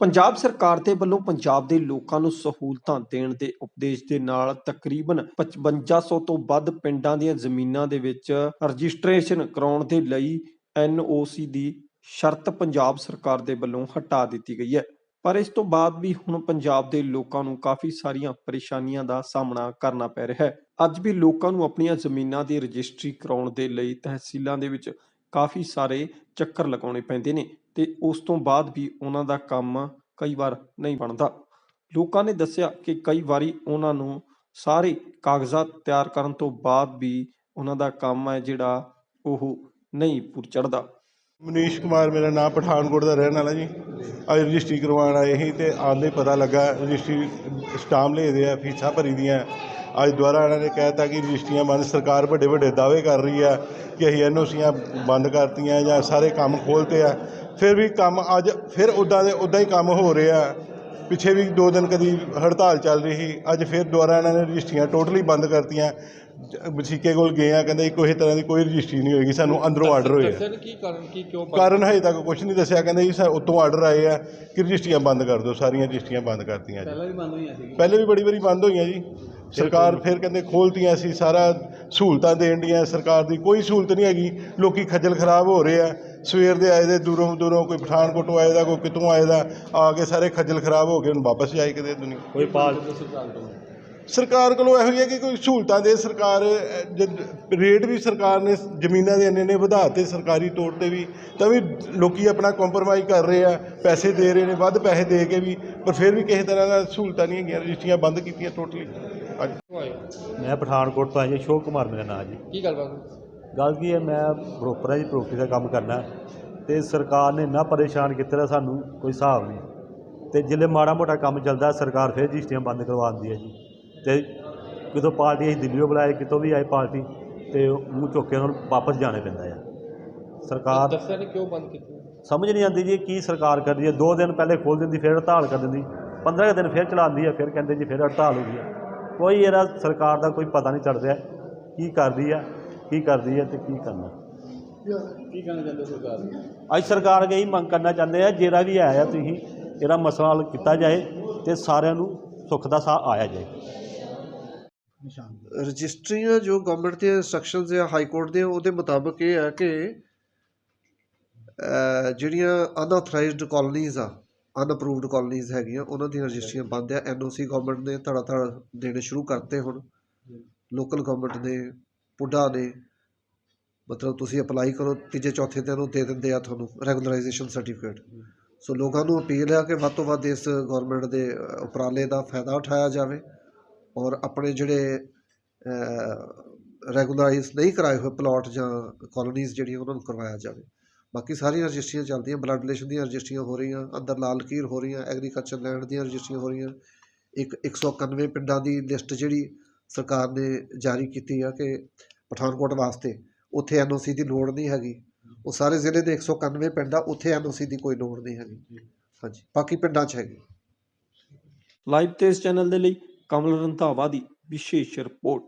ਪੰਜਾਬ ਸਰਕਾਰ ਦੇ ਵੱਲੋਂ ਪੰਜਾਬ ਦੇ ਲੋਕਾਂ ਨੂੰ ਸਹੂਲਤਾਂ ਦੇਣ ਦੇ ਉਪਦੇਸ਼ ਦੇ ਨਾਲ ਤਕਰੀਬਨ 5500 ਤੋਂ ਵੱਧ ਪਿੰਡਾਂ ਦੀਆਂ ਜ਼ਮੀਨਾਂ ਦੇ ਵਿੱਚ ਰਜਿਸਟ੍ਰੇਸ਼ਨ ਕਰਾਉਣ ਦੇ ਲਈ ਐਨਓਸੀ ਦੀ ਸ਼ਰਤ ਪੰਜਾਬ ਸਰਕਾਰ ਦੇ ਵੱਲੋਂ ਹਟਾ ਦਿੱਤੀ ਗਈ ਹੈ। ਪਰ ਇਸ ਤੋਂ ਬਾਅਦ ਵੀ ਹੁਣ ਪੰਜਾਬ ਦੇ ਲੋਕਾਂ ਨੂੰ ਕਾਫੀ ਸਾਰੀਆਂ ਪਰੇਸ਼ਾਨੀਆਂ ਦਾ ਸਾਹਮਣਾ ਕਰਨਾ ਪੈ ਰਿਹਾ ਹੈ। ਅੱਜ ਵੀ ਲੋਕਾਂ ਨੂੰ ਆਪਣੀਆਂ ਜ਼ਮੀਨਾਂ ਦੀ ਰਜਿਸਟਰੀ ਕਰਾਉਣ ਦੇ ਲਈ ਤਹਿਸੀਲਾਂ ਦੇ ਵਿੱਚ ਕਾਫੀ ਸਾਰੇ ਚੱਕਰ ਲਗਾਉਣੇ ਪੈਂਦੇ ਨੇ ਤੇ ਉਸ ਤੋਂ ਬਾਅਦ ਵੀ ਉਹਨਾਂ ਦਾ ਕੰਮ ਕਈ ਵਾਰ ਨਹੀਂ ਬਣਦਾ। ਲੋਕਾਂ ਨੇ ਦੱਸਿਆ ਕਿ ਕਈ ਵਾਰੀ ਉਹਨਾਂ ਨੂੰ ਸਾਰੇ ਕਾਗਜ਼ਾਤ ਤਿਆਰ ਕਰਨ ਤੋਂ ਬਾਅਦ ਵੀ ਉਹਨਾਂ ਦਾ ਕੰਮ ਹੈ ਜਿਹੜਾ ਉਹ ਨਹੀਂ ਪੂਰ ਚੜਦਾ ਮਨੀਸ਼ ਕੁਮਾਰ ਮੇਰਾ ਨਾਮ ਪਠਾਨਕੋਟ ਦਾ ਰਹਿਣ ਵਾਲਾ ਜੀ। ਅੱਜ ਰਜਿਸਟਰੀ ਕਰਵਾਉਣ ਆਏ ਸੀ ਤੇ ਆਉਂਦੇ ਪਤਾ ਲੱਗਾ, ਰਜਿਸਟਰੀ ਸਟਾਮ ਲੇਦੇ ਆ, ਫੀਸਾਂ ਭਰੀ ਦੀਆਂ। ਅੱਜ ਦੁਬਾਰਾ ਇਹਨਾਂ ਨੇ ਕਹਿਤਾ ਕਿ ਰਜਿਸਟਰੀਆਂ ਬੰਦ, ਸਰਕਾਰ ਵੱਡੇ ਵੱਡੇ ਦਾਅਵੇ ਕਰ ਰਹੀ ਆ ਕਿ ਅਸੀਂ ਐਨਓਸੀਆਂ ਬੰਦ ਕਰਤੀਆਂ ਜਾਂ ਸਾਰੇ ਕੰਮ ਖੋਲ੍ਹਤੇ ਆ। ਫਿਰ ਵੀ ਕੰਮ ਅੱਜ, ਫਿਰ ਉਦਾਂ ਦੇ ਉਦਾਂ ਹੀ ਕੰਮ ਹੋ ਰਿਹਾ ਪਿੱਛੇ ਵੀ ਦੋ ਦਿਨ ਕਦੀ ਹੜਤਾਲ ਚੱਲ ਰਹੀ ਸੀ ਅੱਜ ਫਿਰ ਦੁਬਾਰਾ ਇਹਨਾਂ ਨੇ ਰਜਿਸਟਰੀਆਂ ਟੋਟਲੀ ਬੰਦ ਕਰਤੀਆਂ। ਵਸੀਕੇ ਕੋਲ ਗਏ ਆ ਕਹਿੰਦੇ ਕੋਈ ਤਰ੍ਹਾਂ ਦੀ ਕੋਈ ਰਜਿਸਟਰੀ ਨਹੀਂ ਹੋਏਗੀ ਸਾਨੂੰ ਅੰਦਰੋਂ ਆਰਡਰ ਹੋਏ ਆ। ਦੱਸਿਆ ਨੀ ਕੀ ਕਾਰਨ ਕੀ ਕਿਉਂ ਬੰਦ- ਕਾਰਨ ਹਜੇ ਤੱਕ ਕੁਝ ਨਹੀਂ ਦੱਸਿਆ ਕਹਿੰਦੇ ਜੀ ਸਾ ਉੱਤੋਂ ਆਰਡਰ ਆਏ ਆ ਕਿ ਰਜਿਸਟਰੀਆਂ ਬੰਦ ਕਰ ਦਿਓ ਸਾਰੀਆਂ ਰਜਿਸਟਰੀਆਂ ਬੰਦ ਕਰਤੀਆਂ ਜੀ। ਪਹਿਲਾਂ ਵੀ ਬੰਦ ਹੋਈਆਂ ਸੀ ਪਹਿਲੇ ਵੀ ਬੜੀ ਵਾਰੀ ਬੰਦ ਹੋਈਆਂ ਜੀ। ਸਰਕਾਰ ਫਿਰ ਕਹਿੰਦੇ ਖੋਲਤੀਆਂ ਸੀ ਸਾਰਾ ਸਹੂਲਤਾਂ ਦੇਣ ਡੀਆਂ ਸਰਕਾਰ ਦੀ ਕੋਈ ਸਹੂਲਤ ਨਹੀਂ ਹੈਗੀ। ਲੋਕੀ ਖੱਜਲ ਖਰਾਬ ਹੋ ਰਹੇ ਆ। ਸਵੇਰ ਦੇ ਆਏ ਦੇ ਦੂਰੋਂ ਦੂਰੋਂ ਕੋਈ ਪਠਾਨਕੋਟੋਂ ਆਏ ਦਾ ਕੋਈ ਕਿਤੋਂ ਆਏ ਦਾ ਆ ਕੇ ਸਾਰੇ ਖੱਜਲ ਖਰਾਬ ਹੋ ਕੇ ਹੁਣ ਵਾਪਸ ਜਾਏ ਕਿਤੇ ਦੁਨੀਆ। ਕੋਈ ਪਾਲ ਸਰਕਾਰ ਤੋਂ ਕੋਲੋਂ ਇਹੋ ਹੀ ਹੈ ਕਿ ਕੋਈ ਸਹੂਲਤਾਂ ਦੇ ਸਰਕਾਰ ਰੇਟ ਵੀ ਸਰਕਾਰ ਨੇ ਜ਼ਮੀਨਾਂ ਦੇ ਇੰਨੇ ਨੇ ਵਧਾਤੇ ਸਰਕਾਰੀ ਤੌਰ ਤੇ ਵੀ ਤਾਂ ਵੀ ਲੋਕੀ ਆਪਣਾ ਕੰਪਰੋਮਾਈਜ਼ ਕਰ ਰਹੇ ਆ। ਪੈਸੇ ਦੇ ਰਹੇ ਨੇ ਵੱਧ ਪੈਸੇ ਦੇ ਕੇ ਵੀ ਪਰ ਫਿਰ ਵੀ ਕਿਸੇ ਤਰ੍ਹਾਂ ਦਾ ਸਹੂਲਤਾਂ ਨਹੀਂ ਹੈਗੀਆਂ ਰਜਿਸਟਰੀਆਂ ਬੰਦ ਕੀਤੀਆਂ ਟੋਟਲੀ ਹਾਂਜੀ ਮੈਂ ਪਠਾਨਕੋਟ ਤੋਂ ਆਇਆ ਜੀ ਅਸ਼ੋਕ ਕੁਮਾਰ ਮੇਰਾ ਨਾਮ ਜੀ। ਕੀ ਗੱਲ ਬਾਤ ਗੱਲ ਕੀ ਹੈ ਮੈਂ ਬਰੋਕਰ ਹੈ ਜੀ ਪ੍ਰੋਪਰਟੀ ਦਾ ਕੰਮ ਕਰਨਾ। ਤੇ ਸਰਕਾਰ ਨੇ ਇੰਨਾ ਪਰੇਸ਼ਾਨ ਕੀਤਾ ਦਾ ਸਾਨੂੰ ਕੋਈ ਹਿਸਾਬ ਨਹੀਂ। ਤੇ ਜਿੱਲੇ ਮਾੜਾ ਮੋਟਾ ਕੰਮ ਚੱਲਦਾ ਸਰਕਾਰ ਫਿਰ ਰਜਿਸਟਰੀਆਂ ਬੰਦ ਕਰਵਾ ਦਿੰਦੀ ਹੈ ਜੀ। ਤੇ ਕਿਤੋਂ ਪਾਰਟੀ ਅਸੀਂ ਦਿੱਲੀੋਂ ਬੁਲਾਏ ਕਿਤੋਂ ਵੀ ਆਏ ਪਾਰਟੀ ਤੇ ਮੂੰਹ ਚੁੱਕ ਕੇ ਉਹਨਾਂ ਨੂੰ ਵਾਪਸ ਜਾਣੇ ਪੈਂਦਾ ਆ। ਸਰਕਾਰ ਦੱਸਿਆ ਨਹੀਂ ਕਿਉਂ ਬੰਦ ਕੀਤੀ? ਸਮਝ ਨਹੀਂ ਆਉਂਦੀ ਜੀ ਕੀ ਸਰਕਾਰ ਕਰਦੀ ਹੈ? ਦੋ ਦਿਨ ਪਹਿਲੇ ਖੋਲ ਦਿੰਦੀ ਫਿਰ ਹੜਤਾਲ ਕਰ ਦਿੰਦੀ। 15 ਕੁ ਦਿਨ ਫਿਰ ਚਲਾਉਂਦੀ ਹੈ ਫਿਰ ਕਹਿੰਦੇ ਜੀ ਫਿਰ ਹੜਤਾਲ ਹੋ ਗਈ ਹੈ। ਕੋਈ ਇਹਦਾ ਸਰਕਾਰ ਦਾ ਕੋਈ ਪਤਾ ਨਹੀਂ ਚੱਲ ਰਿਹਾ ਕੀ ਕਰਦੀ ਹੈ ਕੀ ਕਰਦੀ ਹੈ ਤੇ ਕੀ ਕਰਨਾ। ਕੀ ਕਹਿਣਾ ਚਾਹੁੰਦੇ ਸਰਕਾਰ ਨੂੰ? ਅੱਜ ਸਰਕਾਰ ਗਈ ਮੰਗ ਕਰਨਾ ਚਾਹੁੰਦੇ ਆ ਜਿਹੜਾ ਵੀ ਆਇਆ ਤੁਸੀਂ ਇਹਦਾ ਮਸਲਾ ਹੱਲ ਕੀਤਾ ਜਾਏ ਤੇ ਸਾਰਿਆਂ ਨੂੰ ਸੁੱਖ ਦਾ ਸਾਹ ਆਇਆ ਜਾਏ। ਰਜਿਸਟਰੀਆਂ ਜੋ ਗਵਰਨਮੈਂਟ ਦੇ ਇੰਸਟਰਕਸ਼ਨਸ ਆ ਹਾਈ ਕੋਰਟ ਦੇ ਉਹਦੇ ਮੁਤਾਬਕ ਇਹ ਹੈ ਕਿ ਜਿਹੜੀਆਂ ਅਨਆਥੋਰਾਈਜ਼ਡ ਕਾਲੋਨੀਜ਼ ਆ ਅਨਅਪਰੂਵਡ ਕਾਲੋਨੀਜ਼ ਹੈਗੀਆਂ ਉਹਨਾਂ ਦੀਆਂ ਰਜਿਸਟਰੀਆਂ ਬੰਦ ਆ। ਐਨਓਸੀ ਗਵਰਨਮੈਂਟ ਨੇ ਧੜਾ ਧੜ ਦੇਣੇ ਸ਼ੁਰੂ ਕਰਤੇ ਹੁਣ। ਲੋਕਲ ਗਵਰਨਮੈਂਟ ਨੇ ਪੁੱਡਾ ਨੇ ਮਤਲਬ ਤੁਸੀਂ ਅਪਲਾਈ ਕਰੋ ਤੀਜੇ ਚੌਥੇ ਦਿਨ ਉਹ ਦੇ ਦਿੰਦੇ ਆ ਤੁਹਾਨੂੰ ਰੈਗੂਲਰਾਈਜੇਸ਼ਨ ਸਰਟੀਫਿਕੇਟ ਸੋ ਲੋਕਾਂ ਨੂੰ ਅਪੀਲ ਹੈ ਕਿ ਵੱਧ ਤੋਂ ਵੱਧ ਇਸ ਗਵਰਨਮੈਂਟ ਦੇ ਉਪਰਾਲੇ ਦਾ ਫਾਇਦਾ ਉਠਾਇਆ ਜਾਵੇ ਔਰ ਆਪਣੇ ਜਿਹੜੇ ਰੈਗੂਲਰਾਈਜ਼ ਨਹੀਂ ਕਰਾਏ ਹੋਏ ਪਲਾਟ ਜਾਂ ਕਾਲੋਨੀਜ਼ ਜਿਹੜੀਆਂ ਉਹਨਾਂ ਨੂੰ ਕਰਵਾਇਆ ਜਾਵੇ। ਬਾਕੀ ਸਾਰੀਆਂ ਰਜਿਸਟਰੀਆਂ ਚੱਲਦੀਆਂ ਬਲੱਡ ਰਿਲੇਸ਼ਨ ਦੀਆਂ ਰਜਿਸਟਰੀਆਂ ਹੋ ਰਹੀਆਂ, ਅੰਦਰ ਲਾਲ ਲਕੀਰ ਹੋ ਰਹੀਆਂ ਐਗਰੀਕਲਚਰ ਲੈਂਡ ਦੀਆਂ ਰਜਿਸਟਰੀਆਂ ਹੋ ਰਹੀਆਂ। ਇੱਕ 191 ਪਿੰਡਾਂ ਦੀ ਲਿਸਟ ਜਿਹੜੀ ਸਰਕਾਰ ਨੇ ਜਾਰੀ ਕੀਤੀ ਆ ਕਿ ਪਠਾਨਕੋਟ ਵਾਸਤੇ ਉੱਥੇ ਐਨਓਸੀ ਦੀ ਲੋੜ ਨਹੀਂ ਹੈਗੀ। ਉਹ ਸਾਰੇ ਜ਼ਿਲ੍ਹੇ ਦੇ 191 ਪਿੰਡ ਆ, ਉੱਥੇ ਐਨਓਸੀ ਦੀ ਕੋਈ ਲੋੜ ਨਹੀਂ ਹੈਗੀ। ਹਾਂਜੀ, ਬਾਕੀ ਪਿੰਡਾਂ 'ਚ ਹੈਗੀ। ਲਾਈਵ ਤੇ ਇਸ ਚੈਨਲ ਦੇ ਲਈ ਕਮਲ ਰੰਧਾਵਾ ਦੀ ਵਿਸ਼ੇਸ਼ ਰਿਪੋਰਟ।